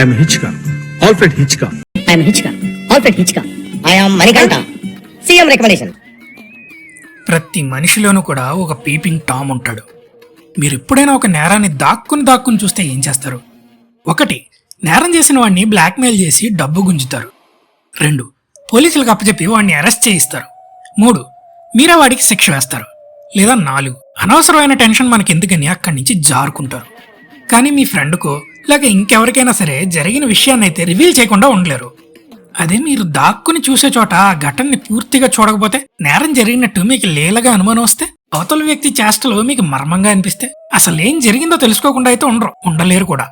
I'm Hitchcock Alfred Hitchcock I'm Hitchcock Alfred Hitchcock I'm Manikanta CM recommendation ప్రతి మనిషిలోనూ కూడా ఒక పీపింగ్ టామ్ ఉంటాడు. మీరు ఎప్పుడైనా ఒక నేరాన్ని దాక్కుని దాక్కుని చూస్తే ఏం చేస్తారు? ఒకటి నేరం చేసిన వాడిని బ్లాక్మెయిల్ చేసి డబ్బు గుంజుతారు. రెండు పోలీసులకు అప్పచెప్పి వాడిని అరెస్ట్ చేయిస్తారు. మూడు మీరే వాడికి శిక్ష వేస్తారు. లేదా నాలుగు అనవసరమైన టెన్షన్ మనకి ఎందుకని అక్కడి నుంచి జారుకుంటారు. కానీ మీ ఫ్రెండ్కో లేక ఇంకెవరికైనా సరే జరిగిన విషయాన్ని అయితే రివీల్ చేయకుండా ఉండలేరు. అదే మీరు దాక్కుని చూసే చోట ఆ ఘటనని పూర్తిగా చూడకపోతే నేరం జరిగినట్టు మీకు లీలగా అనుమానం వస్తే అవతల వ్యక్తి చేష్టలు మీకు మర్మంగా అనిపిస్తే అసలు ఏం జరిగిందో తెలుసుకోకుండా అయితే ఉండరు ఉండలేరు కూడా.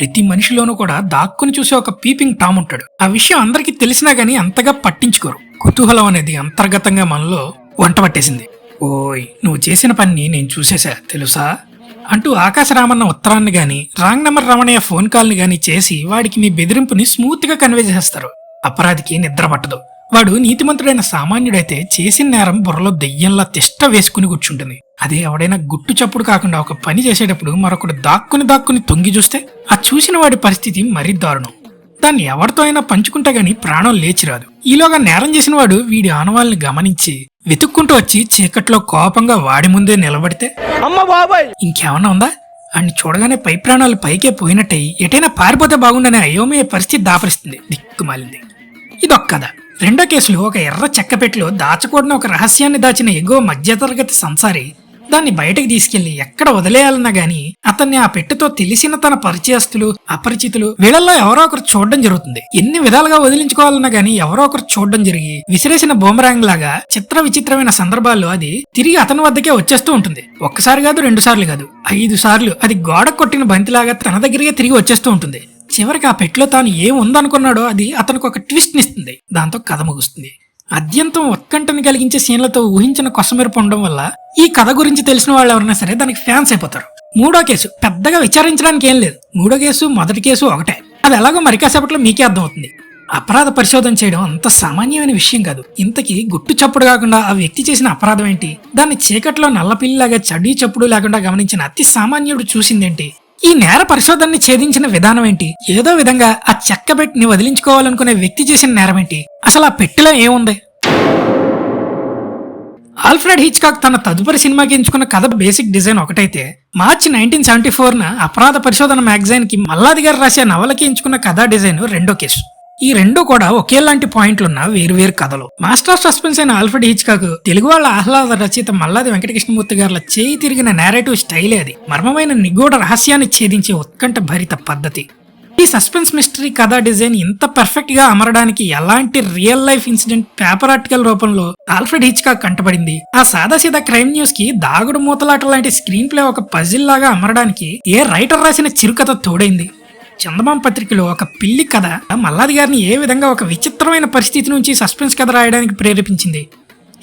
ప్రతి మనిషిలోనూ కూడా దాక్కుని చూసే ఒక పీపింగ్ టామ్ ఉంటాడు. ఆ విషయం అందరికీ తెలిసినా గానీ అంతగా పట్టించుకోరు. కుతూహలం అనేది అంతర్గతంగా మనలో వంట పట్టేసింది. ఓయ్ నువ్వు చేసిన పని నేను చూసేశా తెలుసా? అంటూ ఆకాశరామన్న ఉత్తరాన్ని గాని రాంగ్ నెంబర్ రమణయ్య ఫోన్ కాల్ని గాని చేసి వాడికి మీ బెదిరింపుని స్మూత్గా కన్వే చేస్తారు అపరాధికి నిద్ర పట్టదు. వాడు నీతిమంతుడైన సామాన్యుడైతే చేసిన నేరం బుర్రలో దెయ్యంలా తిష్ట వేసుకుని కూర్చుంటుంది. అదే ఎవడైనా గుట్టు చప్పుడు కాకుండా ఒక పని చేసేటప్పుడు మరొకడు దాక్కుని దాక్కుని తొంగి చూస్తే ఆ చూసిన వాడి పరిస్థితి మరీ దారుణం. దాన్ని ఎవరితో అయినా పంచుకుంటే గాని ప్రాణం లేచిరాదు. ఈలోగా నేరం చేసిన వాడు వీడి ఆనవాళ్ళని గమనించి వెతుక్కుంటూ వచ్చి చీకట్లో కోపంగా వాడి ముందే నిలబడితే ఇంకేమన్నా ఉందా? అన్ని చూడగానే పై ప్రాణాలు పైకే పోయినట్టయి ఎటైనా పారిపోతే బాగుండనే అయోమయ పరిస్థితి దాపరిస్తుంది. దిక్కుమాలింది. ఇదొక్క కథ. రెండో కేసులో ఒక ఎర్ర చెక్కపెట్టిలో దాచకూడని ఒక రహస్యాన్ని దాచిన ఎగువ మధ్యతరగతి సంసారి దాన్ని బయటకు తీసుకెళ్ళి ఎక్కడ వదిలేయాలన్నా గాని అతన్ని ఆ పెట్టెతో తెలిసిన తన పరిచయస్తులు అపరిచితులు వీళ్ళల్లో ఎవరో ఒకరు చూడడం జరుగుతుంది. ఎన్ని విధాలుగా వదిలించుకోవాలన్నా గాని ఎవరో ఒకరు చూడడం జరిగి విసిరేసిన బూమరాంగ్ లాగా చిత్ర విచిత్రమైన సందర్భాల్లో అది తిరిగి అతని వద్దకే వచ్చేస్తూ ఉంటుంది. ఒక్కసారి కాదు రెండు సార్లు కాదు ఐదు సార్లు అది గోడ కొట్టిన బంతిలాగా తన దగ్గరికే తిరిగి వచ్చేస్తూ ఉంటుంది. చివరికి ఆ పెట్లో తాను ఏముందనుకున్నాడో అది అతనికి ఒక ట్విస్ట్ నిస్తుంది దాంతో కథ ముగుస్తుంది. అత్యంతం ఉత్కంఠను కలిగించే సీన్లతో ఊహించిన కొసమెరుపు ఉండడం వల్ల ఈ కథ గురించి తెలిసిన వాళ్ళు ఎవరైనా సరే దానికి ఫ్యాన్స్ అయిపోతారు. మూడో కేసు. పెద్దగా విచారించడానికి ఏం లేదు. మూడో కేసు మొదటి కేసు ఒకటే. అది ఎలాగో మరికాసేపట్లో మీకే అర్థమవుతుంది. అపరాధ పరిశోధన చేయడం అంత సామాన్యమైన విషయం కాదు. ఇంతకీ గుట్టు చప్పుడు కాకుండా ఆ వ్యక్తి చేసిన అపరాధం ఏంటి? దాన్ని చీకట్లో నల్లపిల్లిలాగా చడి చప్పుడు లేకుండా గమనించిన అతి సామాన్యుడు చూసిందేంటి? ఈ నేర పరిశోధనని ఛేదించిన విధానం ఏంటి? ఏదో విధంగా ఆ చెక్క పెట్టిని వదిలించుకోవాలనుకునే వ్యక్తి చేసిన నేరం ఏంటి? అసలు ఆ పెట్టెలో ఏముంది? ఆల్ఫ్రెడ్ హిచ్కాక్ తన తదుపరి సినిమాకి ఎంచుకున్న కథ బేసిక్ డిజైన్ ఒకటైతే మార్చి నైన్టీన్ సెవెంటీ ఫోర్న అపరాధ పరిశోధన మ్యాగజైన్కి మల్లాది గారు రాసే నవలకి ఎంచుకున్న కథా డిజైన్ రెండో కేసు. ఈ రెండు కూడా ఒకేలాంటి పాయింట్లున్న వేరువేరు కథలు. మాస్టర్ ఆఫ్ సస్పెన్స్ అయిన ఆల్ఫ్రెడ్ హిచ్కాక్ తెలుగు వాళ్ళ ఆహ్లాద రచయిత మల్లాది వెంకటకృష్ణమూర్తి గారుల చేయి తిరిగిన నేరేటివ్ స్టైలే అది. మర్మమైన నిగూఢ రహస్యాన్ని ఛేదించే ఉత్కంఠ భరిత పద్ధతి. ఈ సస్పెన్స్ మిస్టరీ కథ డిజైన్ ఇంత పర్ఫెక్ట్గా అమరడానికి ఎలాంటి real life incident paper article రూపంలో ఆల్ఫ్రెడ్ హిచ్కా కంటపడింది? ఆ సాదాసీదా క్రైమ్ న్యూస్కి దాగుడు మూతలాట లాంటి స్క్రీన్ ప్లే ఒక పజిల్ లాగా అమరడానికి ఏ రైటర్ రాసిన చిరుకథ తోడైంది? చందమాం పత్రికలో ఒక పిల్లి కథ మల్లాది గారిని ఏ విధంగా ఒక విచిత్రమైన పరిస్థితి నుంచి సస్పెన్స్ కథ రాయడానికి ప్రేరేపించింది?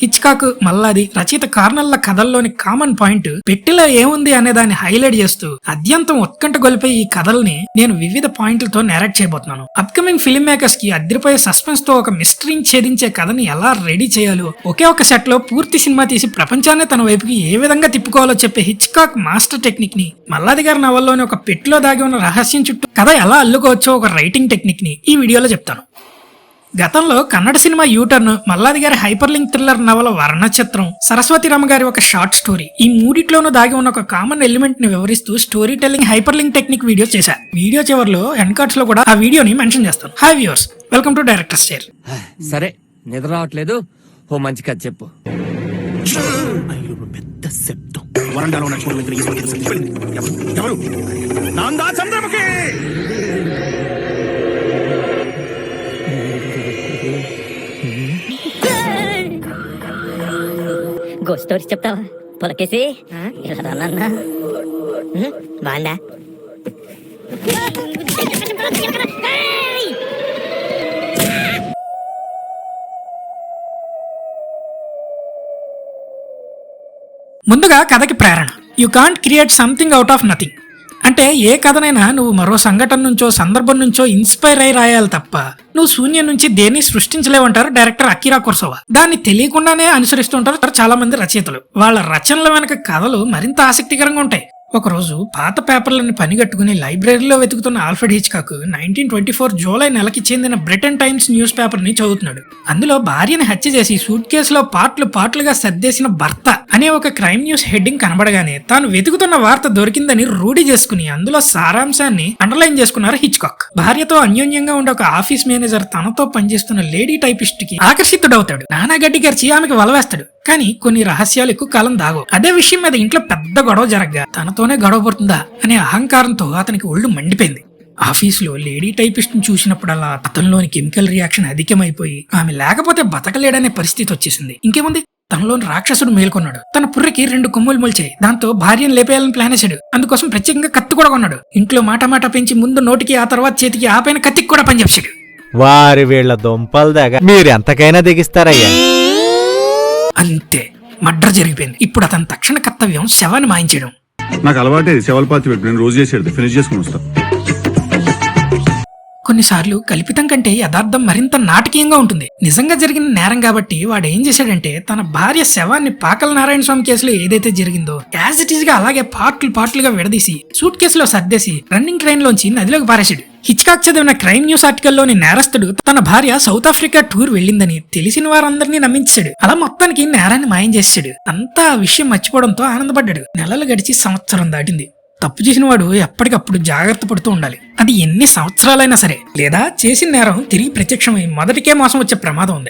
హిచ్కాక్ మల్లాది రచయిత కార్నల్ల కథల్లోని కామన్ పాయింట్ పెట్టిలో ఏముంది అనే దాన్ని హైలైట్ చేస్తూ అత్యంతం ఉత్కంఠ గొలిపే ఈ కథల్ని నేను వివిధ పాయింట్లతో నేరేట్ చేయబోతున్నాను. అప్కమింగ్ ఫిల్మ్ మేకర్స్కి అద్దరిపోయే సస్పెన్స్తో ఒక మిస్టరీని ఛేదించే కథని ఎలా రెడీ చేయాలో ఒకే ఒక సెట్లో పూర్తి సినిమా తీసి ప్రపంచాన్ని తన వైపుకి ఏ విధంగా తిప్పుకోవాలో చెప్పే హిచ్కాక్ మాస్టర్ టెక్నిక్ని మల్లాది గారి నవల్లోని ఒక పెట్టిలో దాగి ఉన్న రహస్యం చుట్టూ కథ ఎలా అల్లుకోవచ్చో ఒక రైటింగ్ టెక్నిక్ని ఈ వీడియోలో చెప్తాను. గతంలో కన్నడ సినిమా యూటర్న్ మల్లాది గారి హైపర్ లింక్ థ్రిల్లర్ నవల వర్ణ చిత్రం సరస్వతి రామ గారి ఒక షార్ట్ స్టోరీ. ఈ మూడిట్లోనూ దాగి ఉన్న ఒక కామన్ ఎలిమెంట్ని వివరిస్తూ story telling hyper link technique video చేశా. వీడియో చివరిలో ఎండ్ కార్డ్స్లో కూడా ఆ వీడియోని మెన్షన్ చేస్తాను. Hi viewers welcome to director share సరే నిద్ర రావట్లేదు. ఓ మంచి కథ చెప్పు. పెద్ద శబ్దం. వరండాలో. ఎవరు? నాందా చంద్రముఖి గో స్టోరీస్ చెప్తావా? పొలకేసి? ఇలా రానన్నా బాండా ముందుగా కథకి ప్రేరణ. You can't create something out of nothing అంటే ఏ కథనైనా నువ్వు మరో సంఘటన నుంచో సందర్భం నుంచో ఇన్స్పైర్ అయి రాయాలి తప్ప నువ్వు శూన్యం నుంచి దేన్ని సృష్టించలేవంటారు డైరెక్టర్ అకిరా కుర్సోవా. దాన్ని తెలియకుండానే అనుసరిస్తుంటారు చాలా మంది రచయితలు. వాళ్ళ రచనల వెనక కథలు మరింత ఆసక్తికరంగా ఉంటాయి. ఒకరోజు పాత పేపర్లను పనిగట్టుకుని లైబ్రరీలో వెతుకుతున్న Alfred Hitchcock nineteen twenty four July నెలకి చెందిన బ్రిటన్ టైమ్స్ న్యూస్ పేపర్ని చదువుతున్నాడు. అందులో భార్యని హత్య చేసి సూట్ కేసులో పార్ట్లు పార్ట్లుగా సర్దేసిన భర్త అనే ఒక క్రైమ్ న్యూస్ హెడ్డింగ్ కనబడగానే తాను వెతుకుతున్న వార్త దొరికిందని రూఢి చేసుకుని అందులో సారాంశాన్ని అండర్లైన్ చేసుకున్నారు హిచ్కాక్. భార్యతో అన్యోన్యంగా ఉండే ఒక ఆఫీస్ మేనేజర్ తనతో పనిచేస్తున్న లేడీ టైపిస్ట్కి ఆకర్షితుడవుతాడు. నానా గడ్డి ఆమెకి వలవేస్తాడు కానీ కొన్ని రహస్యాలు ఎక్కువ కాలం దాగవు. అదే విషయం మీద ఇంట్లో పెద్ద గొడవ జరగగా. తనతోనే గొడవ పడుతుందా అనే అహంకారంతో అతనికి ఒళ్ళు మండిపోయింది. ఆఫీసులో లేడీ టైపిస్ట్ని చూసినప్పుడల్లా అతనిలోని కెమికల్ రియాక్షన్ అధికమైపోయి ఆమె లేకపోతే బతకలేడనే పరిస్థితి వచ్చేసింది. ఇంకేముంది? తనలోని రాక్షసుడు మేల్కొన్నాడు. తన పుర్రకి రెండు కొమ్ములు మొలిచాయి. దాంతో భార్యను లేపేయాలని ప్లాన్ వేశాడు. అందుకోసం ప్రత్యేకంగా కత్తి కూడా కొన్నాడు. ఇంట్లో మాట మాట పెంచి ముందు నోటికి ఆ తర్వాత చేతికి ఆ పైన కత్తికి కూడా పనిచేసాడు వారి వీళ్ళ దుంపలు దాకా మీరెంతకైనా దిగిస్తారయ్యా. అంతే. మర్డర్ జరిగిపోయింది. ఇప్పుడు అతని తక్షణ కర్తవ్యం శవాన్ని మాయించడం. నాకు అలవాటే శవలపాతి పెట్టు నేను రోజు చేసేది. ఫినిష్ చేసుకుని వస్తా. కొన్నిసార్లు కల్పితం కంటే యథార్థం మరింత నాటకీయంగా ఉంటుంది. నిజంగా జరిగిన నేరం కాబట్టి వాడు ఏం చేశాడంటే తన భార్య శవాన్ని పాకల నారాయణ స్వామి కేసులో ఏదైతే జరిగిందో యాజ్ ఇట్ ఈస్గా అలాగే పార్ట్లు పార్ట్లుగా విడదీసి సూట్ కేసులో సర్దేసి రన్నింగ్ ట్రైన్ లోంచి నదిలోకి పారేశాడు. హిచ్కాక్ చదివిన క్రైమ్ న్యూస్ ఆర్టికల్లోని నేరస్తుడు తన భార్య సౌత్ ఆఫ్రికా టూర్ వెళ్ళిందని తెలిసిన వారందరినీ నమ్మించాడు. అలా మొత్తానికి నేరాన్ని మాయం చేశాడు. అంతా ఆ విషయం మర్చిపోవడంతో ఆనందపడ్డాడు. నెలలు గడిచి సంవత్సరం దాటింది. తప్పు చేసిన వాడు ఎప్పటికప్పుడు జాగ్రత్త పడుతూ ఉండాలి. అది ఎన్ని సంవత్సరాలైనా సరే. లేదా చేసిన నేరం తిరిగి ప్రత్యక్షమై మొదటికే మోసం వచ్చే ప్రమాదం ఉంది.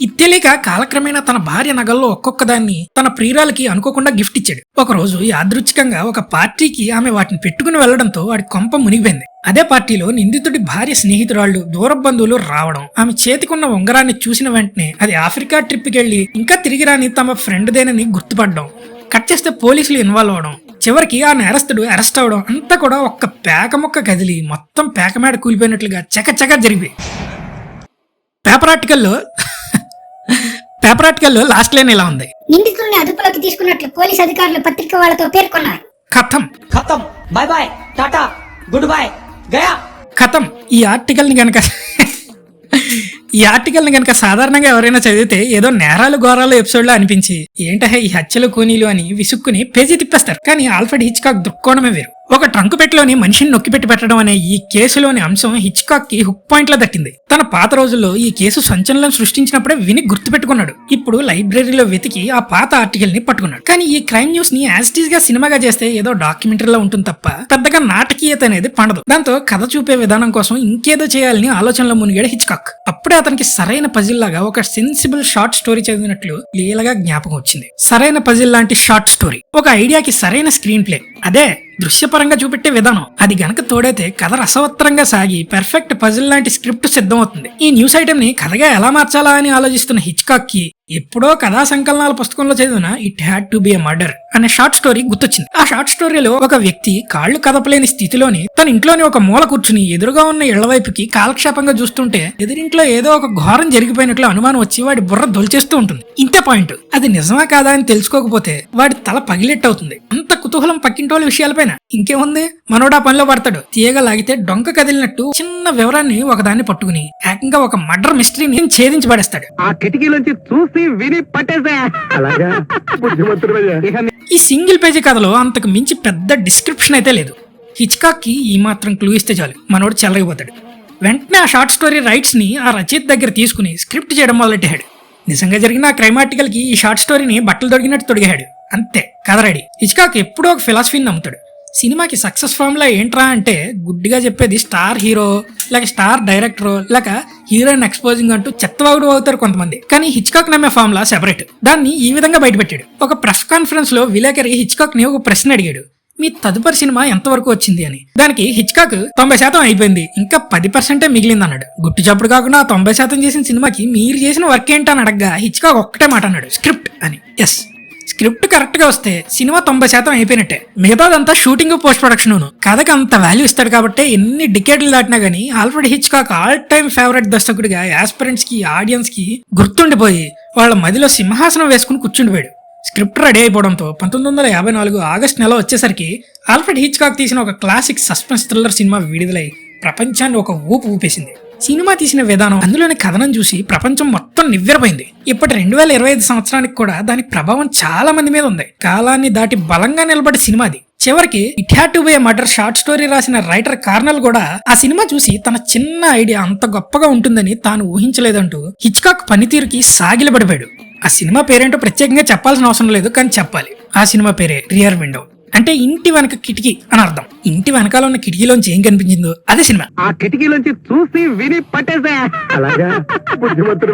ఇది కాలక్రమేణా తన భార్య నగల్లో ఒక్కొక్క దాన్ని తన ప్రియురాలకి అనుకోకుండా గిఫ్ట్ ఇచ్చాడు. ఒకరోజు యాదృచ్ఛికంగా ఒక పార్టీకి ఆమె వాటిని పెట్టుకుని వెళ్ళడంతో వాడి కొంప మునిగిపోయింది. అదే పార్టీలో నిందితుడి భార్య స్నేహితురాళ్ళు దూర బంధువులు రావడం ఆమె చేతికున్న ఉంగరాన్ని చూసిన వెంటనే అది ఆఫ్రికా ట్రిప్కి వెళ్ళి ఇంకా తిరిగి రాని తమ ఫ్రెండ్దేనని గుర్తుపడడం కట్ చేస్తే పోలీసులు ఇన్వాల్వ్ అవడం చివరికి ఆ నేరస్తుడు అరెస్ట్ అవడం అంతా కూడా ఒక్క పేక మొక్క కదిలి మొత్తం పేక మేడ కూలిపోయినట్లుగా చకచక జరిగి పేపర్ ఆర్టికల్లో పేపరాటికల్లో లాస్ట్ లైన్ ఇలా ఉంది. నిందితుల్ని అదుపులోకి తీసుకున్నట్లు పోలీస్ అధికారులు పత్రిక వాళ్ళతో పేర్కొన్నారు. కథం. ఖతం bye bye tata. Good bye Gaya. ఖతం ఈ ఆర్టికల్ని గనక ఈ ఆర్టికల్ని గనక సాధారణంగా ఎవరైనా చదివితే ఏదో నేరాలు ఘోరాలు ఎపిసోడ్లో అనిపించి ఏంటహే ఈ హత్యలు కూనీలు అని విసుక్కుని పేజీ తిప్పేస్తారు. కానీ ఆల్ఫర్డ్ హిచ్కాక్ దృక్కోణమే వేరు. ఒక ట్రంక్ పెట్టలోని మనిషిని నొక్కిపెట్టి పెట్టడం అనే ఈ కేసులోని అంశం హిచ్కాక్కి హుక్ పాయింట్ లా దక్కింది తన పాత రోజుల్లో ఈ కేసు సంచలనం సృష్టించినప్పుడే విని గుర్తుపెట్టుకున్నాడు. ఇప్పుడు లైబ్రరీలో వెతికి ఆ పాత ఆర్టికల్ని పట్టుకున్నాడు. కానీ ఈ క్రైమ్ న్యూస్ని యాజిటీస్గా సినిమాగా చేస్తే ఏదో డాక్యుమెంటరీలో ఉంటుంది తప్ప పెద్దగా నాటకీయత అనేది పండదు. దాంతో కథ చూపే విధానం కోసం ఇంకేదో చేయాలని ఆలోచనలో మునిగాడు హిచ్కాక్. అప్పుడే అతనికి సరైన పజిల్ లాగా ఒక సెన్సిబుల్ షార్ట్ స్టోరీ చదివినట్లు లీలగా జ్ఞాపకం వచ్చింది. సరైన పజిల్ లాంటి షార్ట్ స్టోరీ ఒక ఐడియాకి సరైన స్క్రీన్ ప్లే అదే దృశ్యపరంగా చూపెట్టే విధానం. అది గనక తోడైతే కథ రసవత్తరంగా సాగి పెర్ఫెక్ట్ పజిల్ లాంటి స్క్రిప్ట్ సిద్ధమవుతుంది. ఈ న్యూస్ ఐటమ్ని కథగా ఎలా మార్చాలా అని ఆలోచిస్తున్న హిచ్కాక్కి ఎప్పుడో కథా సంకలనాల పుస్తకంలో చదివిన it had to be a murder అనే షార్ట్ స్టోరీ గుర్తొచ్చింది. ఆ షార్ట్ స్టోరీలో ఒక వ్యక్తి కాళ్ళు కదపలేని స్థితిలోని తన ఇంట్లోని ఒక మూల కూర్చుని ఎదురుగా ఉన్న ఇళ్ళ వైపుకి కాలక్షేపంగా చూస్తుంటే ఎదురింట్లో ఏదో ఒక ఘోరం జరిగిపోయినట్లు అనుమానం వచ్చి వాడి బుర్ర దొలిచేస్తూ ఉంటుంది. ఇంతే పాయింట్. అది నిజమా కాదా అని తెలుసుకోకపోతే వాడి తల పగిలెట్టవుతుంది. అంత కుతూహలం పక్కింటోళ్ళ విషయాలపైన. ఇంకేముంది? మనోడా పనిలో పడతాడు. తీయగ లాగితే డొంక కదిలినట్టు చిన్న వివరాన్ని ఒకదాన్ని పట్టుకుని ఏకంగా ఒక మర్డర్ మిస్టరీని ఛేదించి పడేస్తాడు. ఆ కిటికీలోంచి చూసి విని పట్టేసా. అలాగా? బుద్ధిమంతుడు ఈ సింగిల్ పేజీ కథలో అంతకు మించి పెద్ద డిస్క్రిప్షన్ అయితే లేదు. హిచ్కాక్కి ఈ మాత్రం క్లూ ఇస్తే చాలు. మనోడు చెల్లగిపోతాడు. వెంటనే ఆ షార్ట్ స్టోరీ రైట్స్ని ఆ రచయిత దగ్గర తీసుకుని స్క్రిప్ట్ చేయడం మొదలెట్టాడు నిజంగా జరిగిన ఆ క్రైమ్ ఆర్టికల్కి ఈ షార్ట్ స్టోరీని బట్టలు దొరికినట్టు తొడిగాడు అంతే కథ రెడీ. హిచ్కాక్ ఎప్పుడో ఒక ఫిలాసఫీని నమ్ముతాడు. సినిమాకి సక్సెస్ ఫార్ములా ఏంట్రా అంటే గుడ్డిగా చెప్పేది స్టార్ హీరో లేక స్టార్ డైరెక్టర్ లేక హీరోయిన్ ఎక్స్పోజింగ్ అంటూ చెత్తవాగుడు అవుతారు కొంతమంది. కానీ హిచ్కాక్ నమ్మే ఫామ్లా సెపరేట్. దాన్ని ఈ విధంగా బయటపెట్టాడు. ఒక ప్రెస్ కాన్ఫరెన్స్లో విలేకరి హిచ్కాక్ని ఒక ప్రశ్న అడిగాడు. మీ తదుపరి సినిమా ఎంతవరకు వచ్చింది అని. దానికి హిచ్కాక్ తొంభై శాతం అయిపోయింది. ఇంకా పది పర్సెంటే మిగిలింది అన్నాడు. గుట్టు చప్పుడు కాకుండా తొంభై శాతం చేసిన సినిమాకి మీరు చేసిన వర్క్ ఏంటని అడగ్గా హిచ్కాక్ ఒక్కటే మాట అన్నాడు. స్క్రిప్ట్ అని. ఎస్. స్క్రిప్ట్ కరెక్ట్గా వస్తే సినిమా తొంభై శాతం అయిపోయినట్టే. మిగతాదంతా షూటింగ్ పోస్ట్ ప్రొడక్షన్ కథకి అంత వాల్యూ ఇస్తాడు కాబట్టి ఎన్ని డికేట్లు దాటినా గానీ Alfred Hitchcock all time favourite దర్శకుడిగా యాస్పిరెంట్స్కి ఆడియన్స్కి గుర్తుండిపోయి వాళ్ళ మదిలో సింహాసనం వేసుకుని కూర్చుండిపోయాడు. స్క్రిప్ట్ రెడీ అయిపోవడంతో పంతొమ్మిది వందల యాభై నాలుగు ఆగస్ట్ నెల వచ్చేసరికి ఆల్ఫ్రెడ్ హిచ్కాక్ తీసిన ఒక క్లాసిక్ సస్పెన్స్ థ్రిల్లర్ సినిమా విడుదలై ప్రపంచాన్ని ఒక ఊపు ఊపేసింది. సినిమా తీసిన విధానం అందులోని కథనం చూసి ప్రపంచం మొత్తం నివ్వెరపోయింది. ఇప్పటి రెండు వేల ఇరవై ఐదు సంవత్సరానికి కూడా దాని ప్రభావం చాలా మంది మీద ఉంది. కాలాన్ని దాటి బలంగా నిలబడే సినిమా అది. చివరికి it had to be murder short story రాసిన రైటర్ కార్నల్ కూడా ఆ సినిమా చూసి తన చిన్న ఐడియా అంత గొప్పగా ఉంటుందని తాను ఊహించలేదంటూ హిచ్కాక్ పనితీరుకి సాగిలబడిపోయాడు ఆ సినిమా పేరేంటో ప్రత్యేకంగా చెప్పాల్సిన అవసరం లేదు కానీ చెప్పాలి. ఆ సినిమా పేరే రియర్ విండో. అంటే ఇంటి వెనక కిటికీ అని అర్థం. ఇంటి వెనకాల ఉన్న కిటికీలోంచి ఏం కనిపించిందో అదే సినిమా. ఆ కిటికీలోంచి చూసి విని పట్టేసా. అలాగా? బుద్ధిమంతుడు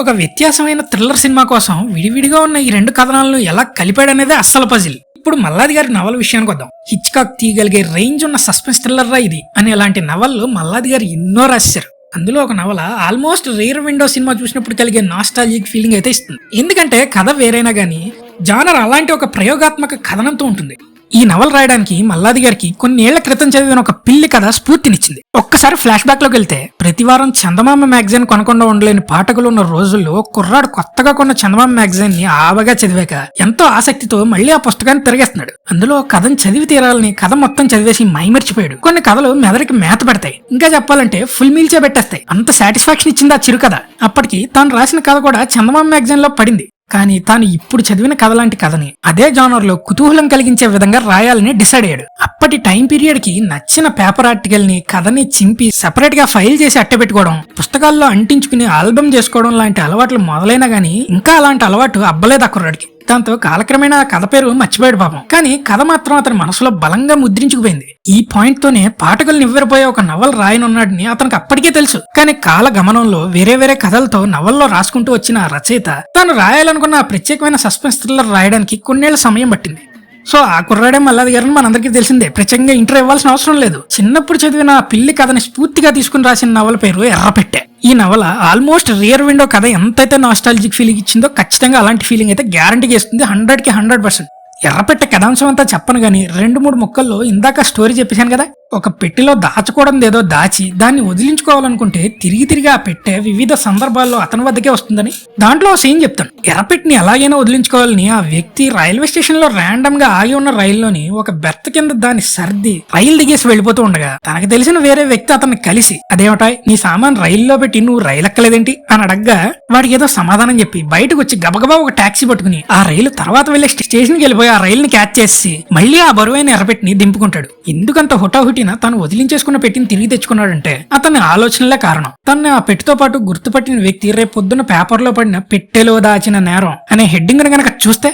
ఒక వ్యత్యాసమైన థ్రిల్లర్ సినిమా కోసం విడివిడిగా ఉన్న ఈ రెండు కథనాలను ఎలా కలిపాడనేదే అస్సలు పజిల్. ఇప్పుడు మల్లాది గారి నవల విషయానికి వద్దాం. హిచ్కాక్ తీయగలిగే రేంజ్ ఉన్న సస్పెన్స్ థ్రిల్లర్ రా ఇది అనే ఇలాంటి నవళ్ళు మల్లాది గారు ఎన్నో రాశారు అందులో ఒక నవల ఆల్మోస్ట్ రేర్ విండో సినిమా చూసినప్పుడు కలిగే నాస్టాలజిక్ ఫీలింగ్ అయితే ఇస్తుంది. ఎందుకంటే కథ వేరైనా గానీ జానర్ అలాంటి ఒక ప్రయోగాత్మక కథనంతో ఉంటుంది. ఈ నవల రాయడానికి మల్లాది గారికి కొన్ని ఏళ్ళ క్రితం చదివిన ఒక పిల్లి కథ స్ఫూర్తినిచ్చింది. ఒక్కసారి ఫ్లాష్ బ్యాక్లోకి వెళ్తే ప్రతి వారం చందమామ మ్యాగజైన్ కొనకుండా ఉండలేని పాఠకులు ఉన్న రోజుల్లో కుర్రాడు కొత్తగా కొన్న చందమామ మ్యాగజైన్ని ఆవగా చదివాక ఎంతో ఆసక్తితో మళ్ళీ ఆ పుస్తకాన్ని తిరిగేస్తున్నాడు. అందులో కథను చదివి తీరాలని కథ మొత్తం చదివేసి మైమర్చిపోయాడు. కొన్ని కథలు మెదడుకి మేత పెడతాయి. ఇంకా చెప్పాలంటే ఫుల్ మీల్చే పెట్టేస్తాయి. అంత సాటిస్ఫాక్షన్ ఇచ్చింది ఆ చిరు కథ. అప్పటికి తాను రాసిన కథ కూడా చందమామ మ్యాగజైన్లో పడింది. కానీ తాను ఇప్పుడు చదివిన కథ లాంటి కథని అదే జానర్లో కుతూహలం కలిగించే విధంగా రాయాలని డిసైడ్ అయ్యాడు. అప్పటి టైం పీరియడ్కి నచ్చిన పేపర్ ఆర్టికల్ని కథని చింపి సెపరేట్గా ఫైల్ చేసి అట్టబెట్టుకోవడం పుస్తకాల్లో అంటించుకుని ఆల్బమ్ చేసుకోవడం లాంటి అలవాట్లు మొదలైనా గానీ ఇంకా అలాంటి అలవాటు అబ్బలేదు ఆ కుర్రాడికి? దాంతో కాలక్రమేణా ఆ కథ పేరు మర్చిపోయాడు పాపం. కానీ కథ మాత్రం అతని మనసులో బలంగా ముద్రించుకుపోయింది. ఈ పాయింట్ తోనే పాఠకులు నివ్వెరపోయే ఒక నవల రాయనున్నాడని అతనికి అప్పటికే తెలుసు. కానీ కాల గమనంలో వేరే వేరే కథలతో నవల్లో రాసుకుంటూ వచ్చిన రచయిత తాను రాయాలనుకున్న ఆ ప్రత్యేకమైన సస్పెన్స్ థ్రిల్లర్ రాయడానికి కొన్నేళ్ళ సమయం పట్టింది. సో ఆ కుర్రాడే మల్లాది గారిని మనందరికీ తెలిసిందే. ప్రత్యేకంగా ఇంటర్ ఇవ్వాల్సిన అవసరం లేదు. చిన్నప్పుడు చదివిన ఆ పిల్లి కథని స్ఫూర్తిగా తీసుకుని రాసిన నవల పేరు ఎర్రపెట్టే. ఈ నవల ఆల్మోస్ట్ రియర్ విండో కథ ఎంతైతే నాస్టాలజిక్ ఫీలింగ్ ఇచ్చిందో ఖచ్చితంగా అలాంటి ఫీలింగ్ అయితే గ్యారంటీగా ఇస్తుంది హండ్రెడ్కి హండ్రెడ్ పర్సెంట్ ఎర్రపెట్ట కథాంశం అంతా చెప్పను కానీ రెండు మూడు ముక్కల్లో ఇందాక స్టోరీ చెప్పేశాను కదా? ఒక పెట్టెలో దాచకూడదు ఏదో దాచి దాన్ని వదిలించుకోవాలనుకుంటే తిరిగి తిరిగి ఆ పెట్టె వివిధ సందర్భాల్లో అతని వద్దకే వస్తుందని దాంట్లో సీన్ చెప్తాను ఎర్రపెట్టిని ఎలాగైనా వదిలించుకోవాలని ఆ వ్యక్తి రైల్వే స్టేషన్లో ర్యాండమ్గా ఆగి ఉన్న రైల్లోని ఒక బెర్త్ కింద దాన్ని సర్ది రైలు దిగేసి వెళ్ళిపోతూ ఉండగా తనకు తెలిసిన వేరే వ్యక్తి అతన్ని కలిసి అదేమటా నీ సామాన్ రైల్లో పెట్టి నువ్వు రైలు ఎక్కలేదేంటి అని అడగ్గా వాడికి ఏదో సమాధానం చెప్పి బయటకు వచ్చి గబగబా ఒక టాక్సీ పట్టుకుని ఆ రైలు తర్వాత వెళ్ళే స్టేషన్కి వెళ్ళిపోయి ఆ రైలుని క్యాచ్ చేసి మళ్ళీ ఆ బరువైన ఎర్రపెట్టిని దింపుకుంటాడు. ఎందుకంత హుటాహుటి హుటాహుటిన తను వదిలించేసుకున్న పెట్టిని తిరిగి తెచ్చుకున్నాడంటే అతని ఆలోచనలే కారణం. తను ఆ పెట్టితో పాటు గుర్తుపట్టిన వ్యక్తి రేపు పొద్దున పేపర్లో పడిన పెట్టెలో దాచిన నేరం అనే హెడ్డింగ్ గనక చూస్తే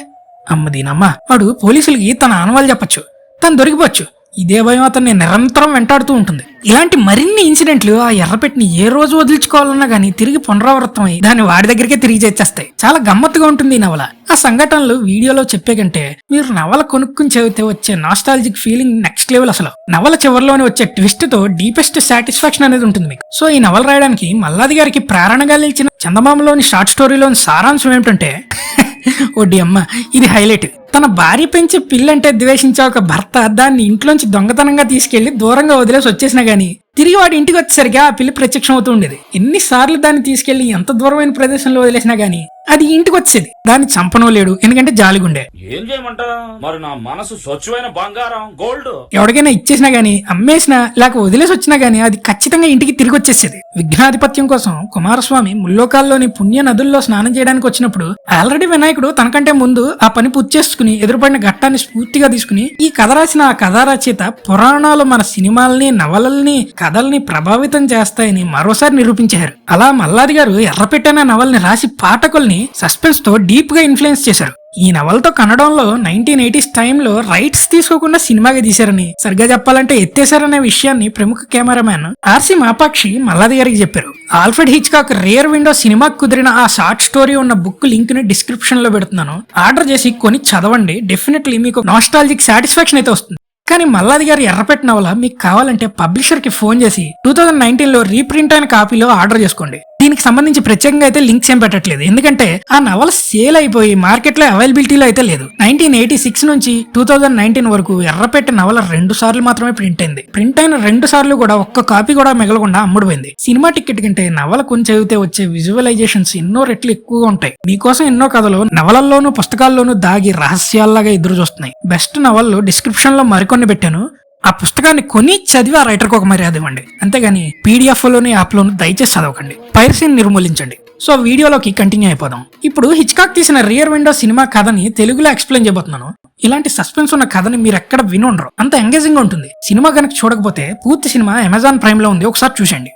అమ్మ దీనమ్మ వాడు పోలీసులకి తన ఆనవాళ్ళు చెప్పచ్చు తను దొరికిపోవచ్చు. ఇదే భయం అతన్ని నిరంతరం వెంటాడుతూ ఉంటుంది. ఇలాంటి మరిన్ని ఇన్సిడెంట్లు ఆ ఎర్రపెట్టిని ఏ రోజు వదిలించుకోవాలన్నా గానీ తిరిగి పునరావృతం అయ్యి దాన్ని వాడి దగ్గరికే తిరిగి చేర్చేస్తాయి. చాలా గమ్మత్తుగా ఉంటుంది ఈ నవల. ఆ సంఘటనలు వీడియోలో చెప్పే కంటే మీరు నవల కొనుక్కుని చదివితే వచ్చే నాస్టాలజిక్ ఫీలింగ్ నెక్స్ట్ లెవెల్ అసలు. నవల చివరిలోని వచ్చే ట్విస్ట్తో డీపెస్ట్ సాటిస్ఫాక్షన్ అనేది ఉంటుంది మీకు. సో ఈ నవల రాయడానికి మల్లాది గారికి ప్రేరణగా నిలిచిన చందమామలోని షార్ట్ స్టోరీలోని సారాంశం ఏమిటంటే ఒడ్డి అమ్మ ఇది హైలైట్ తన భార్య పెంచే పిల్లంటే ద్వేషించే ఒక భర్త దాన్ని ఇంట్లోంచి దొంగతనంగా తీసుకెళ్ళి దూరంగా వదిలేసి వచ్చేసినా గానీ తిరిగి వాడి ఇంటికి వచ్చేసరికి ఆ పిల్లి ప్రత్యక్షం అవుతూ ఉండేది. ఎన్నిసార్లు దాన్ని తీసుకెళ్ళి ఎంత దూరమైన ప్రదేశంలో వదిలేసినా గానీ అది ఇంటికి వచ్చేది. దాన్ని చంపనో లేడు ఎందుకంటే జాలిగుండే ఏం చేయమంటావు? మరి నా మనసు స్వచ్ఛమైన బంగారం గోల్డ్. ఎవరికైనా ఇచ్చేసినా గానీ అమ్మేసినా లేక వదిలేసి వచ్చినా గానీ అది ఖచ్చితంగా ఇంటికి తిరిగి వచ్చేసేది. విఘ్నాధిపత్యం కోసం కుమారస్వామి ముల్లోకాల్లోని పుణ్య నదుల్లో స్నానం చేయడానికి వచ్చినప్పుడు ఆల్రెడీ వినాయకుడు తనకంటే ముందు ఆ పని పూర్తి తీసుకుని ఎదురుపడిన ఘట్టాన్ని స్ఫూర్తిగా తీసుకుని ఈ కథ రాసిన ఆ కథ రచయిత పురాణాలు మన సినిమాల్ని నవలల్ని కథల్ని ప్రభావితం చేస్తాయని మరోసారి నిరూపించారు. అలా మల్లాది గారు ఎర్రపెట్టిన నవల్ని రాసి పాఠకుల్ని సస్పెన్స్తో డీప్గా ఇన్ఫ్లుయెన్స్ చేశారు. ఈ నవలతో కన్నడంలో నైన్టీన్ ఎయిటీస్ టైంలో రైట్స్ తీసుకోకుండా సినిమాగా తీశారని. సరిగ్గా చెప్పాలంటే ఎత్తేశారనే విషయాన్ని ప్రముఖ కెమెరామ్యాన్ ఆర్సి మాపాక్షి మల్లాది గారికి చెప్పారు. ఆల్ఫ్రెడ్ హిచ్కాక్ రేర్ విండో సినిమాకి కుదిరిన ఆ షార్ట్ స్టోరీ ఉన్న బుక్ లింక్ని డిస్క్రిప్షన్లో పెడుతున్నాను. ఆర్డర్ చేసి కొని చదవండి. డెఫినెట్లీ మీకు నాస్టాలజిక్ సాటిస్ఫాక్షన్ అయితే వస్తుంది. కానీ మల్లాది గారి ఎర్రపెట్టిన నవల మీకు కావాలంటే పబ్లిషర్కి ఫోన్ చేసి టూ థౌజండ్ నైన్టీన్లో రీప్రింట్ అయిన కాపీలో ఆర్డర్ చేసుకోండి. దీనికి సంబంధించి ప్రత్యేకంగా అయితే లింక్స్ ఏం పెట్టట్లేదు. ఎందుకంటే ఆ నవల సేల్ అయిపోయి మార్కెట్లో అవైలబిలిటీలో అయితే లేదు. నైన్టీన్ ఎయిటీ సిక్స్ నుంచి టూ థౌజండ్ నైన్టీన్ వరకు ఎర్రపెట్టిన నవల రెండు సార్లు మాత్రమే ప్రింట్ అయింది. ప్రింట్ అయిన రెండు సార్లు కూడా ఒక్క కాపీ కూడా మిగలకుండా అమ్ముడుపోయింది. సినిమా టికెట్ కంటే నవల కొని చదివితే వచ్చే విజువలైజేషన్స్ ఎన్నో రెట్లు ఎక్కువగా ఉంటాయి. మీకోసం ఎన్నో కథలు నవలల్లోనూ పుస్తకాల్లోనూ దాగి రహస్యాల్లాగా ఎదురు చూస్తున్నాయి బెస్ట్ నవల్లు డిస్క్రిప్షన్లో మరికొన్ని పెట్టాను. ఆ పుస్తకాన్ని కొని చదివి ఆ రైటర్కి ఒక మర్యాద ఇవ్వండి. అంతేగాని పీడిఎఫ్లోని యాప్ లోను దయచేసి చదవకండి. పైరసీని నిర్మూలించండి. సో వీడియోలోకి కంటిన్యూ అయిపోదాం. ఇప్పుడు హిచ్కాక్ తీసిన రియర్ విండో సినిమా కథని తెలుగులో ఎక్స్ప్లెయిన్ చేయబోతున్నాను. ఇలాంటి సస్పెన్స్ ఉన్న కథని మీరు ఎక్కడ వినుండరు? అంత ఎంగేజింగ్ ఉంటుంది. సినిమా కనుక చూడకపోతే పూర్తి సినిమా అమెజాన్ ప్రైమ్లో ఉంది. ఒకసారి చూసండి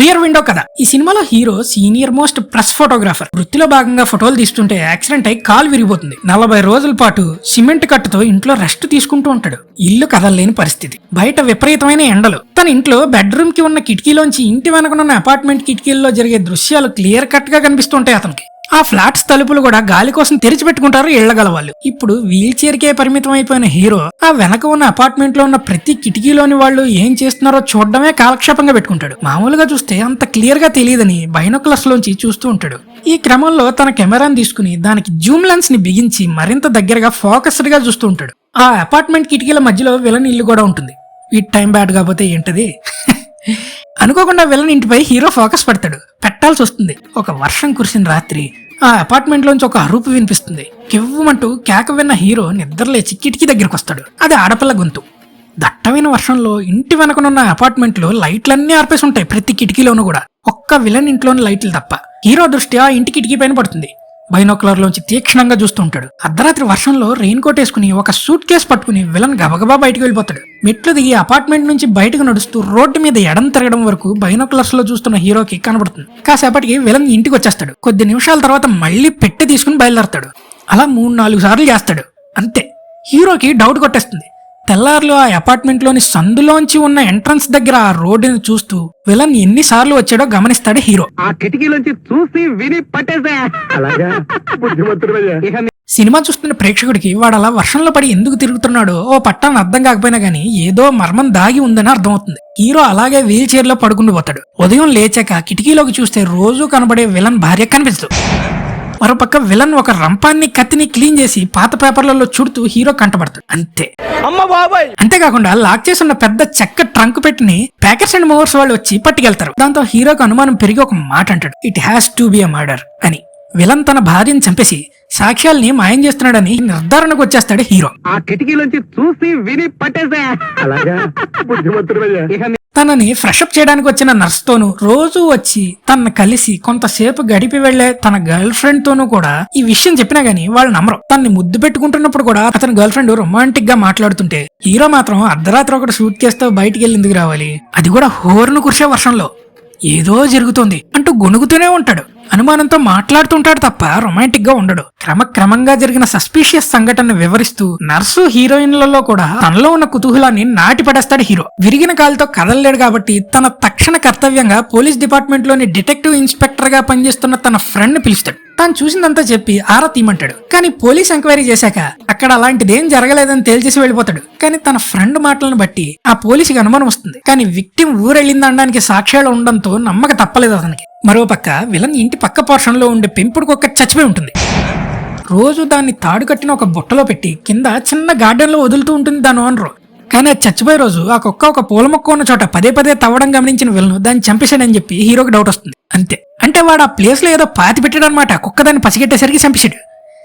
రియర్ విండో కథ ఈ సినిమాలో hero senior most press photographer. వృత్తిలో భాగంగా ఫోటోలు తీస్తుంటే యాక్సిడెంట్ అయి కాలు విరిగిపోతుంది. నలభై రోజుల పాటు సిమెంట్ కట్టుతో ఇంట్లో రెస్ట్ తీసుకుంటూ ఉంటాడు. ఇల్లు కదలలేని పరిస్థితి. బయట విపరీతమైన ఎండలు. తన ఇంట్లో బెడ్రూమ్కి ఉన్న కిటికీలోంచి ఇంటి వెనకనున్న అపార్ట్మెంట్ కిటికీల్లో జరిగే దృశ్యాలు క్లియర్ కట్గా కనిపిస్తుంటాయి అతనికి. ఆ ఫ్లాట్స్ తలుపులు కూడా గాలి కోసం తెరిచి పెట్టుకుంటారు ఇళ్ళగల వాళ్ళు. ఇప్పుడు వీల్ చైర్కే పరిమితం అయిపోయిన హీరో ఆ వెనక ఉన్న అపార్ట్మెంట్లో ఉన్న ప్రతి కిటికీలోని వాళ్ళు ఏం చేస్తున్నారో చూడడమే కాలక్షేపంగా పెట్టుకుంటాడు. మామూలుగా చూస్తే అంత క్లియర్గా తెలియదని బైనోక్లస్ లోంచి చూస్తూ ఉంటాడు. ఈ క్రమంలో తన కెమెరాను తీసుకుని దానికి జూమ్ లెన్స్ని బిగించి మరింత దగ్గరగా ఫోకస్డ్గా చూస్తూ ఉంటాడు. ఆ అపార్ట్మెంట్ కిటికీల మధ్యలో విలన్ ఇల్లు కూడా ఉంటుంది. ఈ టైం బ్యాడ్ కాకపోతే ఏంటది? అనుకోకుండా విలన్ ఇంటిపై హీరో ఫోకస్ పెడతాడు. పెట్టాల్సి వస్తుంది. ఒక వర్షం కురిసిన రాత్రి ఆ అపార్ట్మెంట్ లోంచి ఒక అరుపు వినిపిస్తుంది. కివ్వమంటూ కేక విన్న హీరో నిద్రలేచి కిటికీ దగ్గరికి వస్తాడు అది ఆడపిల్ల గొంతు. దట్టమైన వర్షంలో ఇంటి వెనకనున్న అపార్ట్మెంట్లో లైట్లన్నీ ఆర్పేసి ఉంటాయి ప్రతి కిటికీలోనూ కూడా. ఒక్క విలన్ ఇంట్లోని లైట్లు తప్ప. హీరో దృష్టి ఆ ఇంటి కిటికీ పైన పడుతుంది. బైనోకులర్ లోంచి తీక్షణంగా చూస్తూ ఉంటాడు అర్ధరాత్రి వర్షంలో రెయిన్ కోట్ వేసుకుని ఒక సూట్ కేసు పట్టుకుని విలన్ గబగబా బయటకు వెళ్ళిపోతాడు. మెట్లు దిగి అపార్ట్మెంట్ నుంచి బయటకు నడుస్తూ రోడ్డు మీద ఎడం తిరగడం వరకు బైనోకులర్స్లో చూస్తున్న హీరోకి కనబడుతుంది. కాసేపటికి విలన్ ఇంటికి వచ్చేస్తాడు. కొద్ది నిమిషాల తర్వాత మళ్ళీ పెట్టి తీసుకుని బయలుదేరతాడు. అలా మూడు నాలుగు సార్లు చేస్తాడు. అంతే. హీరోకి డౌట్ కొట్టేస్తుంది. తెల్లారులు ఆ అపార్ట్మెంట్లోని సందులోంచి ఉన్న ఎంట్రన్స్ దగ్గర ఆ రోడ్డుని చూస్తూ విలన్ ఎన్నిసార్లు వచ్చాడో గమనిస్తాడు హీరో. ఆ కిటికీలోంచి చూసి విని పట్టేసా సినిమా చూస్తున్న ప్రేక్షకుడికి వాడు అలా వర్షంలో పడి ఎందుకు తిరుగుతున్నాడో ఓ పట్టాన్ని అర్థం కాకపోయినా గానీ ఏదో మర్మం దాగి ఉందని అర్థమవుతుంది. హీరో అలాగే వీల్ చైర్లో పడుకుని పోతాడు ఉదయం లేచాక కిటికీలోకి చూస్తే రోజు కనబడే విలన్ భార్య కనిపిస్తూ మరోపక్క విలన్ ఒక రంపాన్ని కత్తిని క్లీన్ చేసి పాత పేపర్లలో చుడుతూ హీరో కంటపడతాడు. అంతే. అంతేకాకుండా లాక్ చేసి ఉన్న పెద్ద చెక్క ట్రంక్ పెట్టిని ప్యాకెట్స్ అండ్ మూవర్స్ వాళ్ళు వచ్చి పట్టుకెళ్తారు. దాంతో హీరోకి అనుమానం పెరిగి ఒక మాట అంటాడు. It has to be a murder అని. విలన్ తన భార్యను చంపేసి సాక్ష్యాల్ని మాయం చేస్తున్నాడని నిర్ధారణకు వచ్చేస్తాడు హీరో. ఆ కిటికీలోంచి చూసి విని పట్టేసా? అలాగా? తనని ఫ్రెషప్ చేయడానికి వచ్చిన నర్స్తోనూ రోజు వచ్చి తనను కలిసి కొంతసేపు గడిపి వెళ్ళే తన గర్ల్ ఫ్రెండ్ తోనూ కూడా ఈ విషయం చెప్పినా గానీ వాళ్ళు నమ్మరు. తనని ముద్దు పెట్టుకుంటున్నప్పుడు కూడా అతని గర్ల్ ఫ్రెండ్ రొమాంటిక్గా మాట్లాడుతుంటే హీరో మాత్రం అర్ధరాత్రి ఒకటి షూట్ చేస్తే బయటికి వెళ్ళిందికి రావాలి? అది కూడా హోర్ను కురిసే వర్షంలో. ఏదో జరుగుతోంది అంటూ గొణుగుతూనే ఉంటాడు. అనుమానంతో మాట్లాడుతుంటాడు తప్ప రొమాంటిక్గా ఉండడు. క్రమక్రమంగా జరిగిన సస్పీషియస్ సంఘటనను వివరిస్తూ నర్సు హీరోయిన్లలో కూడా తనలో ఉన్న కుతూహలాన్ని నాటిపడేస్తాడు హీరో. విరిగిన కాలుతో కదలలేడు కాబట్టి తన తక్షణ కర్తవ్యంగా పోలీస్ డిపార్ట్మెంట్లోని డిటెక్టివ్ ఇన్స్పెక్టర్గా పనిచేస్తున్న తన ఫ్రెండ్ పిలుస్తాడు. తాను చూసిందంతా చెప్పి ఆరా తీమంటాడు కానీ పోలీస్ ఎంక్వైరీ చేశాక అక్కడ అలాంటిదేం జరగలేదని తేల్చేసి వెళ్ళిపోతాడు. కానీ తన ఫ్రెండ్ మాటలను బట్టి ఆ పోలీసుకి అనుమానం వస్తుంది. కానీ విక్టిం ఊరెళ్ళిందనడానికి సాక్ష్యాలు ఉండడంతో నమ్మక తప్పలేదు అతనికి. మరోపక్క విలన్ ఇంటి పక్క పోర్షన్లో ఉండే పెంపుడు కుక్క చచ్చిపోయి ఉంటుంది. రోజు దాన్ని తాడు కట్టిన ఒక బుట్టలో పెట్టి కింద చిన్న గార్డెన్లో వదులుతూ ఉంటుంది దాని ఓనరు. కానీ అది చచ్చిపోయే రోజు ఆ కుక్క ఒక పూల మొక్క ఉన్న చోట పదే పదే తవ్వడం గమనించిన విలను దాన్ని చంపేశాడని చెప్పి హీరోకి డౌట్ వస్తుంది. అంతే. అంటే వాడు ఆ ప్లేస్లో ఏదో పాతి పెట్టాడు అనమాట కుక్క దాన్ని పసిగట్టేసరికి చంపేశాడు.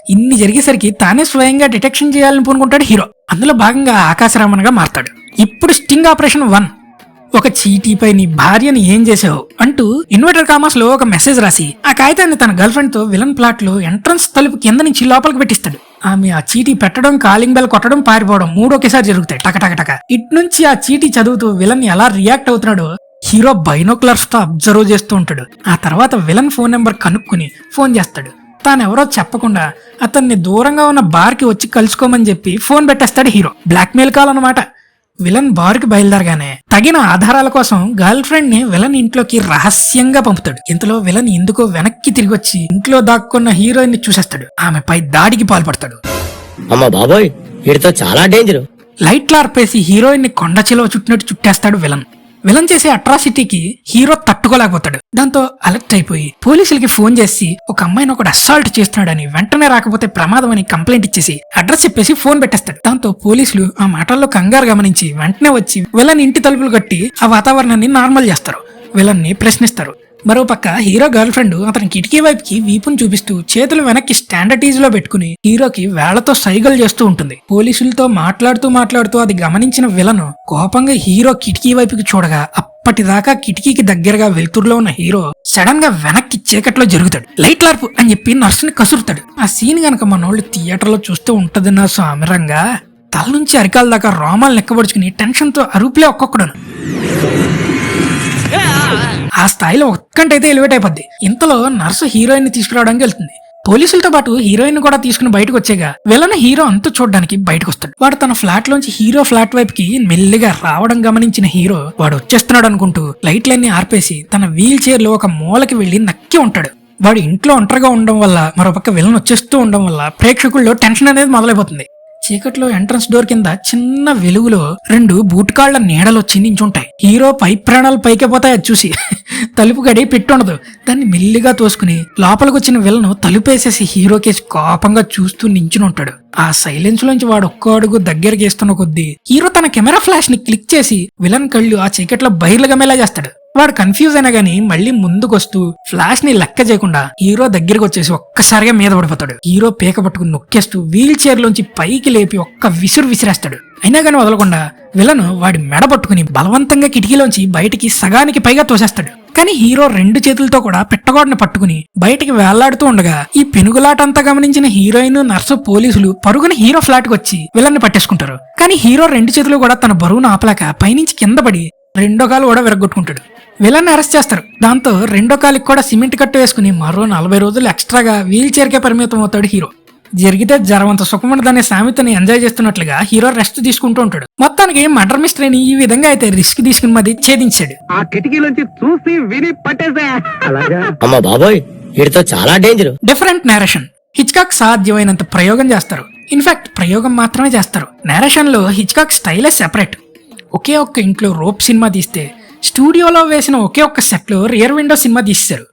ఇన్ని జరిగేసరికి తానే స్వయంగా డిటెక్షన్ చేయాలని పూనుకుంటాడు హీరో. అందులో భాగంగా ఆకాశరామన్గా మారతాడు. ఇప్పుడు స్టింగ్ ఆపరేషన్ వన్ ఒక చీటీపై నీ భార్యని ఏం చేసావు అంటూ ఇన్వర్టర్ కామర్స్లో ఒక మెసేజ్ రాసి ఆ కాగితాన్ని తన గర్ల్ ఫ్రెండ్తో విలన్ ప్లాట్లో ఎంట్రన్స్ తలుపు కింద నుంచి లోపలికి పెట్టిస్తాడు. ఆమె ఆ చీటీ పెట్టడం కాలింగ్ బెల్ కొట్టడం పారిపోవడం మూడు ఒకేసారి జరుగుతాయి. టక టక టక. ఇటు నుంచి ఆ చీటీ చదువుతూ విలన్ ఎలా రియాక్ట్ అవుతున్నాడో హీరో బైనోకులర్స్తో అబ్జర్వ్ చేస్తూ ఉంటాడు. ఆ తర్వాత విలన్ ఫోన్ నెంబర్ కనుక్కుని ఫోన్ చేస్తాడు. తానెవరో చెప్పకుండా అతన్ని దూరంగా ఉన్న బార్కి వచ్చి కలుసుకోమని చెప్పి ఫోన్ పెట్టేస్తాడు హీరో. బ్లాక్మెయిల్ కాల్ అన్నమాట. విలన్ బార్కి బయలుదేరగానే తగిన ఆధారాల కోసం గర్ల్ ఫ్రెండ్ని విలన్ ఇంట్లోకి రహస్యంగా పంపుతాడు. ఇంతలో విలన్ ఎందుకో వెనక్కి తిరిగి వచ్చి ఇంట్లో దాక్కున్న హీరోయిన్ని చూసేస్తాడు ఆమెపై దాడికి పాల్పడతాడు. అమ్మ బాబోయ్ వీడితో చాలా డేంజర్. లైట్లు ఆర్పేసి హీరోయిన్ని కొండ చిలువ చుట్టినట్టు చుట్టేస్తాడు విలన్. విలన్ చేసే అట్రాసిటీకి హీరో తట్టుకోలేకపోతాడు. దాంతో అలర్ట్ అయిపోయి పోలీసులకి ఫోన్ చేసి ఒక అమ్మాయిని ఒకటి అసాల్ట్ చేస్తున్నాడని వెంటనే రాకపోతే ప్రమాదం అని కంప్లైంట్ ఇచ్చేసి అడ్రస్ చెప్పేసి ఫోన్ పెట్టేస్తాడు. దాంతో పోలీసులు ఆ మాటల్లో కంగారు గమనించి వెంటనే వచ్చి విలన్ ఇంటి తలుపులు కట్టి ఆ వాతావరణాన్ని నార్మల్ చేస్తారు. విలన్ని ప్రశ్నిస్తారు. మరోపక్క హీరో గర్ల్ ఫ్రెండ్ అతని కిటికీ వైపుకి వీపును చూపిస్తూ చేతులు వెనక్కి స్టాండర్టీజ్లో పెట్టుకుని హీరోకి వేళ్ళతో సైగలు చేస్తూ ఉంటుంది. పోలీసులతో మాట్లాడుతూ మాట్లాడుతూ అది గమనించిన విలను కోపంగా హీరో కిటికీ వైపుకి చూడగా అప్పటిదాకా కిటికీకి దగ్గరగా వెలుతురులో ఉన్న హీరో సడన్గా వెనక్కి చీకట్లో జరుగుతాడు. లైట్ లార్పు అని చెప్పి నర్సుని కసురుతాడు. ఆ సీన్ గనక మనోళ్ళు థియేటర్లో చూస్తూ ఉంటదన్న సామిరంగా తల నుంచి అరికాల దాకా రోమాలు లెక్కబడుచుకుని టెన్షన్తో అరుపులే ఒక్కొక్కడను. ఆ స్థాయిలో ఒక్కంటైతే ఎలివేట్ అయిపోద్ది. ఇంతలో నర్సు హీరోయిన్ని తీసుకురావడానికి వెళ్తుంది. పోలీసులతో పాటు హీరోయిన్ కూడా తీసుకుని బయటకు వచ్చేగా విలన్ హీరో అంతా చూడడానికి బయటకు వస్తాడు. వాడు తన ఫ్లాట్ లోంచి హీరో ఫ్లాట్ వైపుకి మెల్లిగా రావడం గమనించిన హీరో వాడు వచ్చేస్తున్నాడు అనుకుంటూ లైట్లన్నీ ఆర్పేసి తన వీల్ చైర్లో ఒక మూలకి వెళ్ళి నక్కి ఉంటాడు. వాడు ఇంట్లో ఒంటరిగా ఉండడం వల్ల మరోపక్క విలన్ వచ్చేస్తూ ఉండడం వల్ల ప్రేక్షకుల్లో టెన్షన్ అనేది మొదలైపోతుంది. చీకట్లో ఎంట్రన్స్ డోర్ కింద చిన్న వెలుగులో రెండు బూట్కాళ్ళ నీడలు వచ్చి హీరో పై ప్రాణాలు పైకి పోతాయి అది చూసి. తలుపు గడి పెట్టుండదు. దాన్ని మెల్లిగా తోసుకుని లోపలికి వచ్చిన విలను తలుపేసేసి హీరో కోపంగా చూస్తూ నించుని ఉంటాడు ఆ సైలెన్స్ లోంచి వాడు ఒక్క అడుగు దగ్గరికి వేస్తున్న కొద్దీ హీరో తన కెమెరా ఫ్లాష్ని క్లిక్ చేసి విలన్ కళ్ళు ఆ చీకట్లో బయలుగమేలా చేస్తాడు. వాడు కన్ఫ్యూజ్ అయినా గానీ మళ్ళీ ముందుకొస్తూ ఫ్లాష్ని లెక్క చేయకుండా హీరో దగ్గరికి వచ్చేసి ఒక్కసారిగా మీద పడిపోతాడు. హీరో పీక పట్టుకుని నొక్కేస్తూ వీల్ చైర్ లోంచి పైకి లేపి ఒక్క విసురు విసిరేస్తాడు. అయినా గానీ వదలకుండా విలను వాడి మెడ పట్టుకుని బలవంతంగా కిటికీలోంచి బయటికి సగానికి పైగా తోసేస్తాడు. కానీ హీరో రెండు చేతులతో కూడా పెట్టగోడని పట్టుకుని బయటికి వేలాడుతూ ఉండగా ఈ పెనుగులాటంతా గమనించిన హీరోయిన్ నర్సు పోలీసులు పరుగున హీరో ఫ్లాట్కు వచ్చి విలన్ని పట్టేసుకుంటారు. కానీ హీరో రెండు చేతులు కూడా తన బరువును ఆపలేక పైనుంచి కింద పడి రెండో కాలు కూడా విరగొట్టుకుంటాడు విలన్ అరెస్ట్ చేస్తారు. దాంతో రెండో కాలికి కూడా సిమెంట్ కట్టు వేసుకుని మరో నలభై రోజులు ఎక్స్ట్రాగా వీల్ చైర్కే పరిమితం అవుతాడు హీరో. జరిగితే జరవంత సుఖముండదనే సామెతని ఎంజాయ్ చేస్తున్నట్లుగా హీరో రెస్ట్ తీసుకుంటూ ఉంటాడు. మొత్తానికి మర్డర్ మిస్టరీని ఈ విధంగా అయితే రిస్క్ తీసుకుని మరి ఛేదించాడు. అమ్మ బాబోయ్ వీడితో చాలా డేంజర్ డిఫరెంట్ నేరేషన్ హిచ్కాక్ సాధ్యమైనంత ప్రయోగం చేస్తారు. ఇన్ఫాక్ట్ ప్రయోగం మాత్రమే చేస్తారు. నేరేషన్లో హిచ్కాక్ స్టైలే సెపరేట్ ఒకే ఒక్క ఇంట్లో రోప్ సినిమా తీస్తే స్టూడియోలో వేసిన ఒకే ఒక్క సెట్లో రియర్ విండో సినిమా తీశారు.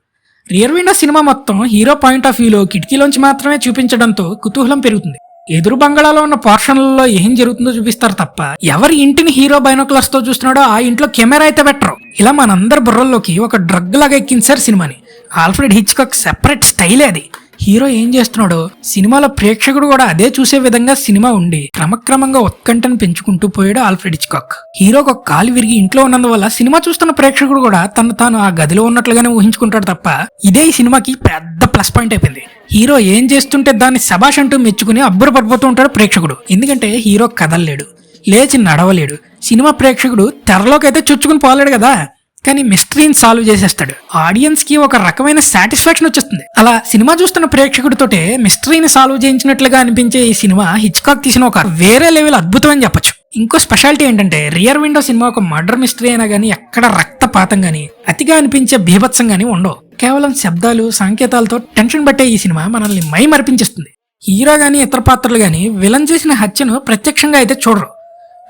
రియర్ విండో సినిమా మొత్తం హీరో పాయింట్ ఆఫ్ వ్యూలో కిటికీలోంచి మాత్రమే చూపించడంతో కుతూహలం పెరుగుతుంది. ఎదురు బంగాళాలో ఉన్న పోర్షన్లలో ఏం జరుగుతుందో చూపిస్తారు తప్ప ఎవరి ఇంటిని హీరో బైనోక్లర్స్తో చూస్తున్నాడో ఆ ఇంట్లో కెమెరా అయితే బెటర్ ఇలా మనందరి బుర్రల్లోకి ఒక డ్రగ్ లాగా ఎక్కించారు సినిమాని. ఆల్ఫ్రెడ్ హిచ్కాక్ సెపరేట్ స్టైలే అది. హీరో ఏం చేస్తున్నాడో సినిమాలో ప్రేక్షకుడు కూడా అదే చూసే విధంగా సినిమా ఉండి క్రమక్రమంగా ఉత్కంఠను పెంచుకుంటూ పోయాడు ఆల్ఫ్రెడ్ కాక్ హీరోకి ఒక కాలు విరిగి ఇంట్లో ఉన్నందువల్ల సినిమా చూస్తున్న ప్రేక్షకుడు కూడా తను తాను ఆ గదిలో ఉన్నట్లుగానే ఊహించుకుంటాడు తప్ప ఇదే ఈ సినిమాకి పెద్ద ప్లస్ పాయింట్ అయిపోయింది. హీరో ఏం చేస్తుంటే దాన్ని సభాష్ అంటూ మెచ్చుకుని అబ్బురపడిపోతూ ఉంటాడు ప్రేక్షకుడు. ఎందుకంటే హీరో కదలలేడు లేచి నడవలేడు. సినిమా ప్రేక్షకుడు తెరలోకైతే చొచ్చుకుని పోలేడు కదా. కానీ మిస్టరీని సాల్వ్ చేసేస్తాడు. ఆడియన్స్కి ఒక రకమైన సాటిస్ఫాక్షన్ వచ్చేస్తుంది. అలా సినిమా చూస్తున్న ప్రేక్షకుడితోటే మిస్టరీని సాల్వ్ చేయించినట్లుగా అనిపించే ఈ సినిమా హిచ్కాక్ తీసిన ఒక వేరే లెవెల్ అద్భుతం అని చెప్పొచ్చు. ఇంకో స్పెషాలిటీ ఏంటంటే రియర్ విండో సినిమా ఒక మర్డర్ మిస్టరీ అయినా గానీ ఎక్కడ రక్తపాతం గానీ అతిగా అనిపించే బీభత్సం గానీ ఉండవు. కేవలం శబ్దాలు సంకేతాలతో టెన్షన్ పట్టే ఈ సినిమా మనల్ని మై మరిపించేస్తుంది. హీరో గానీ ఇతర పాత్రలు గానీ విలన్ చేసిన హత్యను ప్రత్యక్షంగా అయితే చూడరు.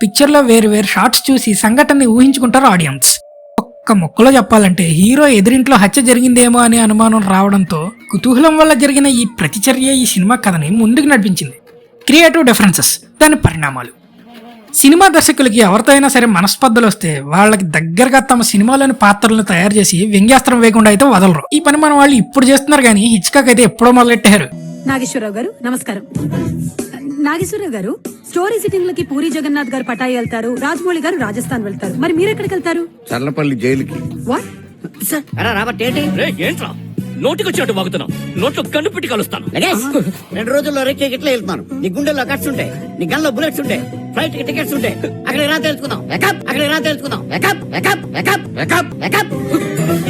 పిక్చర్లో వేరు వేరు షార్ట్స్ చూసి సంఘటనని ఊహించుకుంటారు ఆడియన్స్. ఒక్క ముక్కలో చెప్పాలంటే హీరో ఎదురింట్లో హత్య జరిగిందేమో అనే అనుమానం రావడంతో కుతూహలం వల్ల జరిగిన ఈ ప్రతిచర్య ఈ సినిమా కథని ముందుకు నడిపించింది. క్రియేటివ్ డిఫరెన్సెస్ దాని పరిణామాలు. సినిమా దర్శకులకి ఎవరితో అయినా సరే మనస్పర్ధలు వస్తే వాళ్ళకి దగ్గరగా తమ సినిమాలోని పాత్రలను తయారు చేసి వ్యంగ్యాస్త్రం వేయకుండా అయితే వదలరు. ఈ పని మన వాళ్ళు ఇప్పుడు చేస్తున్నారు కానీ హిచ్కాక్ అయితే ఎప్పుడో మొదలెట్టారు నాగేశ్వరరావు గారు నమస్కారం. నాగేశ్వరరావు గారు స్టోరీ సిట్టింగ్ లకి పూరి జగన్నాథ్ గారు పటాయి వెళ్తారు రాజమౌళి గారు రాజస్థాన్ వెళ్తారు. మరి మీరు ఎక్కడికి వెళ్తారు చర్లపల్లి జైలుకి వాట్ రాబర్ట్ ఏంటి? ఏంట్రా? నోటికి వచ్చినట్టు వాగుతున్నావు నోట్లో కన్ను పెట్టి కలుస్తాను. రెండు రోజుల్లో రేకే ఇట్లా వెళ్తున్నాను. నీ గుండెల్లో కట్స్ ఉంటాయి నీ గన్లో బుల్లెట్స్ ఉంటాయి ఫ్లైట్కి టికెట్స్ ఉంటాయి అక్కడికి రా తెలుసుకుందాం. వెకప్ అక్కడికి రా తెలుసుకుందాం. Wake up wake up wake up wake up wake up.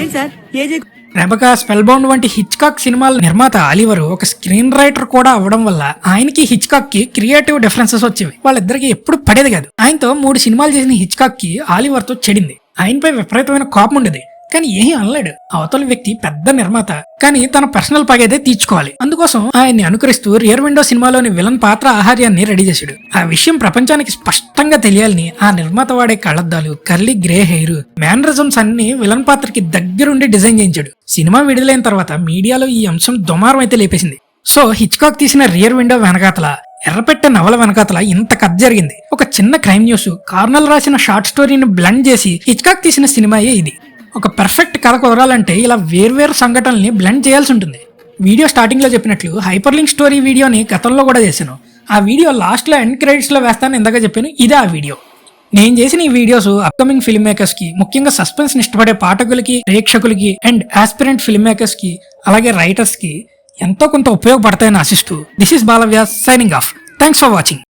ఏంటి సార్? ఏజే రెబకా స్పెల్ బౌండ్ వంటి హిచ్కాక్ సినిమాల నిర్మాత ఆలివర్ ఒక స్క్రీన్ రైటర్ కూడా అవ్వడం వల్ల ఆయనకి హిచ్కాక్కి క్రియేటివ్ డిఫరెన్సెస్ వచ్చేవి. వాళ్ళిద్దరికి ఎప్పుడు పడేది కాదు. ఆయనతో మూడు సినిమాలు చేసిన హిచ్కాక్కి ఆలివర్తో చెడింది. ఆయనపై విపరీతమైన కోపం ఉండేది. కానీ ఏమీ అనలేడు. అవతల వ్యక్తి పెద్ద నిర్మాత. కానీ తన పర్సనల్ పగైతే తీర్చుకోవాలి. అందుకోసం ఆయన్ని అనుకరిస్తూ రియర్ విండో సినిమాలోని విలన్ పాత్ర ఆహార్యాన్ని రెడీ చేశాడు. ఆ విషయం ప్రపంచానికి స్పష్టంగా తెలియాలని ఆ నిర్మాత వాడే కళ్ళద్దాలు కర్లీ గ్రే హెయిర్ మేనరిజమ్స్ అన్ని విలన్ పాత్రకి దగ్గరుండి డిజైన్ చేయించాడు. సినిమా విడుదలైన తర్వాత మీడియాలో ఈ అంశం దుమారం అయితే లేపేసింది. సో హిచ్కాక్ తీసిన రియర్ విండో వెనకాతల ఎర్రపెట్టె నవల వెనకాతల ఇంత కథ జరిగింది. ఒక చిన్న క్రైమ్ న్యూస్ కార్నల్ రాసిన షార్ట్ స్టోరీని బ్లెండ్ చేసి హిచ్కాక్ తీసిన సినిమాయే ఇది. ఒక పర్ఫెక్ట్ కథ కుదరాలంటే ఇలా వేర్వేరు సంఘటనల్ని బ్లెండ్ చేయాల్సి ఉంటుంది. వీడియో స్టార్టింగ్లో చెప్పినట్లు హైపర్లింక్ స్టోరీ వీడియోని గతంలో కూడా చేశాను. ఆ వీడియో లాస్ట్లో ఎండ్ క్రెడిట్స్లో వేస్తాను ఇందాక చెప్పాను. ఇదే ఆ వీడియో. నేను చేసిన ఈ వీడియోస్ అప్కమింగ్ ఫిల్మ్ మేకర్స్కి ముఖ్యంగా సస్పెన్స్ ఇష్టపడే పాఠకులకి ప్రేక్షకులకి అండ్ ఆస్పిరెంట్ ఫిల్మ్ మేకర్స్కి అలాగే రైటర్స్కి ఎంతో కొంత ఉపయోగపడతాయని ఆశిస్తూ this is Balavyas signing off thanks for watching